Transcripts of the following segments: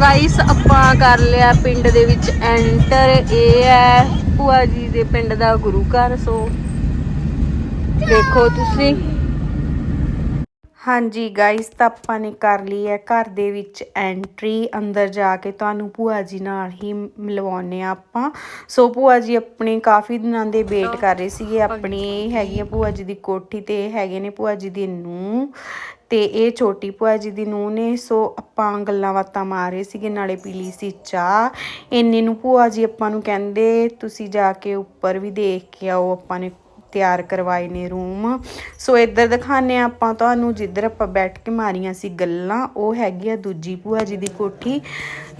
Guys ਆਪਾਂ ਕਰ ਲਿਆ ਪਿੰਡ ਦੇ ਵਿੱਚ ਐਂਟਰ ਇਹ ਹੈ ਭੂਆ ਜੀ ਦੇ ਪਿੰਡ ਦਾ ਗੁਰੂ ਘਰ ਸੋ ਦੇਖੋ ਤੁਸੀਂ। ਹਾਂਜੀ ਗਾਇਸ ਤਾਂ ਆਪਾਂ ਨੇ ਕਰ ਲਈ ਹੈ ਘਰ ਦੇ ਵਿੱਚ ਐਂਟਰੀ ਅੰਦਰ ਜਾ ਕੇ ਤੁਹਾਨੂੰ ਭੂਆ ਜੀ ਨਾਲ ਹੀ ਮਿਲਵਾਉਨੇ ਆ ਆਪਾਂ। ਸੋ ਭੂਆ ਜੀ ਆਪਣੇ ਕਾਫੀ ਦਿਨਾਂ ਦੇ ਵੇਟ ਕਰ ਰਹੇ ਸੀਗੇ, ਆਪਣੀ ਇਹ ਹੈਗੀ ਆ ਭੂਆ ਜੀ ਦੀ ਕੋਠੀ ਤੇ ਇਹ ਹੈਗੇ ਨੇ ਭੂਆ ਜੀ ਦੀ ਨੂੰਹ ਤੇ ਇਹ ਛੋਟੀ ਭੂਆ ਜੀ ਦੀ ਨੂੰਹ ਨੇ। ਸੋ ਆਪਾਂ ਗੱਲਾਂ ਬਾਤਾਂ ਮਾਰ ਰਹੇ ਸੀਗੇ, ਨਾਲੇ ਪੀ ਲਈ ਸੀ ਚਾਹ। ਇੰਨੇ ਨੂੰ ਭੂਆ ਜੀ ਆਪਾਂ ਨੂੰ ਕਹਿੰਦੇ, ਤੁਸੀਂ ਜਾ ਕੇ ਉੱਪਰ ਵੀ ਦੇਖ ਕੇ ਆਓ, ਆਪਾਂ ਨੇ ਤਿਆਰ ਕਰਵਾਏ ਨੇ ਰੂਮ। ਸੋ ਇੱਧਰ ਦਿਖਾਣੇ ਆ ਆਪਾਂ ਤੁਹਾਨੂੰ, ਜਿੱਧਰ ਆਪਾਂ ਬੈਠ ਕੇ ਮਾਰੀਆਂ ਸੀ ਗੱਲਾਂ, ਉਹ ਹੈਗੀ ਆ ਦੂਜੀ ਭੂਆ ਜੀ ਦੀ ਕੋਠੀ,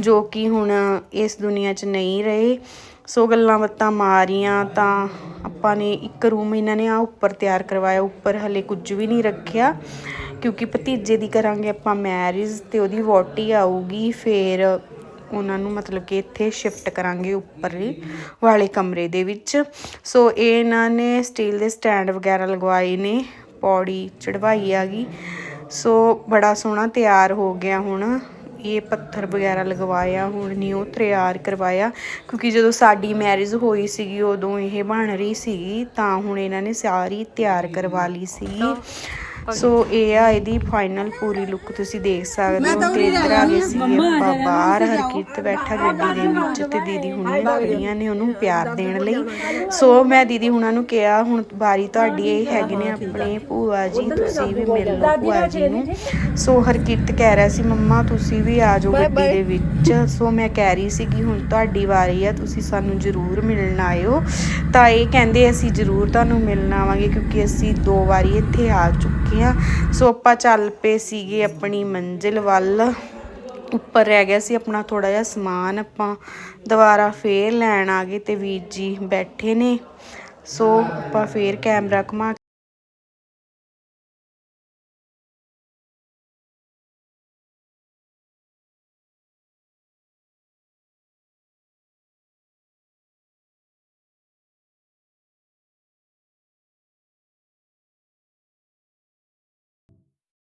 ਜੋ ਕਿ ਹੁਣ ਇਸ ਦੁਨੀਆ 'ਚ ਨਹੀਂ ਰਹੇ। ਸੋ ਗੱਲਾਂ ਬਾਤਾਂ ਮਾਰੀਆਂ ਤਾਂ ਆਪਾਂ ਨੇ ਇੱਕ ਰੂਮ ਇਹਨਾਂ ਨੇ ਆ ਉੱਪਰ ਤਿਆਰ ਕਰਵਾਇਆ, ਉੱਪਰ ਹਲੇ ਕੁਝ ਵੀ ਨਹੀਂ ਰੱਖਿਆ। ਕਿਉਂਕਿ ਭਤੀਜੇ ਦੀ ਕਰਾਂਗੇ ਆਪਾਂ ਮੈਰਿਜ ਤੇ ਉਹਦੀ ਵੋਟੀ ਆਊਗੀ, ਫੇਰ ਉਹਨਾਂ ਨੂੰ ਮਤਲਬ ਕਿ ਇੱਥੇ ਸ਼ਿਫਟ ਕਰਾਂਗੇ ਉੱਪਰਲੀ ਵਾਲੇ ਕਮਰੇ ਦੇ ਵਿੱਚ। ਸੋ ਇਹ ਇਹਨਾਂ ਨੇ ਸਟੀਲ ਦੇ ਸਟੈਂਡ ਵਗੈਰਾ ਲਗਵਾਏ ਨੇ, ਪੌੜੀ ਚੜਵਾਈ ਆ ਗਈ। ਸੋ ਬੜਾ ਸੋਹਣਾ ਤਿਆਰ ਹੋ ਗਿਆ ਹੁਣ। ਇਹ ਪੱਥਰ ਵਗੈਰਾ ਲਗਵਾਇਆ, ਹੁਣ ਨਿਊ ਤਿਆਰ ਕਰਵਾਇਆ, ਕਿਉਂਕਿ ਜਦੋਂ ਸਾਡੀ ਮੈਰਿਜ ਹੋਈ ਸੀਗੀ, ਉਦੋਂ ਇਹ ਬਣ ਰਹੀ ਸੀਗੀ, ਤਾਂ ਹੁਣ ਇਹਨਾਂ ਨੇ ਸਾਰੀ ਤਿਆਰ ਕਰਵਾ ਲਈ ਸੀ। ਸੋ ਇਹ ਆ ਇਹਦੀ ਫਾਈਨਲ ਪੂਰੀ ਲੁੱਕ ਤੁਸੀਂ ਦੇਖ ਸਕਦੇ ਹੋ। ਤੇ ਇੱਧਰ ਆ ਗਏ ਸੀ ਆਪਾਂ ਬਾਹਰ ਹਰਕੀਰਤ ਬੈਠਾ ਗੱਡੀ ਦੇ ਵਿੱਚ ਤੇ ਦੀਦੀ ਹੁਣੇ ਖੜੀਆਂ ਨੇ ਉਹਨੂੰ ਪਿਆਰ ਦੇਣ ਲਈ। ਸੋ ਮੈਂ ਦੀਦੀ ਹੁਣਾਂ ਨੂੰ ਕਿਹਾ ਹੁਣ ਬਾਰੀ ਤੁਹਾਡੀ ਇਹ ਹੈਗੇ ਨੇ ਆਪਣੇ ਭੂਆ ਜੀ ਤੁਸੀਂ ਵੀ ਮਿਲ ਲਓ ਭੂਆ ਜੀ ਨੂੰ। ਸੋ ਹਰਕੀਰਤ ਕਹਿ ਰਿਹਾ ਸੀ ਮੰਮਾ ਤੁਸੀਂ ਵੀ ਆ ਜਾਓ ਗੱਡੀ ਦੇ ਵਿੱਚ। ਸੋ ਮੈਂ ਕਹਿ ਰਹੀ ਸੀ ਕਿ ਹੁਣ ਤੁਹਾਡੀ ਵਾਰੀ ਆ ਤੁਸੀਂ ਸਾਨੂੰ ਜ਼ਰੂਰ ਮਿਲਣ ਆਇਓ। ਤਾਂ ਇਹ ਕਹਿੰਦੇ ਅਸੀਂ ਜ਼ਰੂਰ ਤੁਹਾਨੂੰ ਮਿਲਣ ਆਵਾਂਗੇ ਕਿਉਂਕਿ ਅਸੀਂ ਦੋ ਵਾਰੀ ਇੱਥੇ ਆ ਚੁੱਕੇ ਆ। ਸੋ ਆਪਾਂ ਚੱਲ ਪਏ ਸੀਗੇ ਆਪਣੀ ਮੰਜ਼ਿਲ ਵੱਲ। ਉੱਪਰ ਰਹਿ ਗਿਆ ਸੀ ਆਪਣਾ ਥੋੜਾ ਜਿਹਾ ਸਮਾਨ। ਆਪਾਂ ਦੁਬਾਰਾ ਫੇਰ ਲੈਣ ਆ ਗਏ ਤੇ ਵੀਰ ਜੀ ਬੈਠੇ ਨੇ। ਸੋ ਆਪਾਂ ਫੇਰ ਕੈਮਰਾ ਘੁਮਾ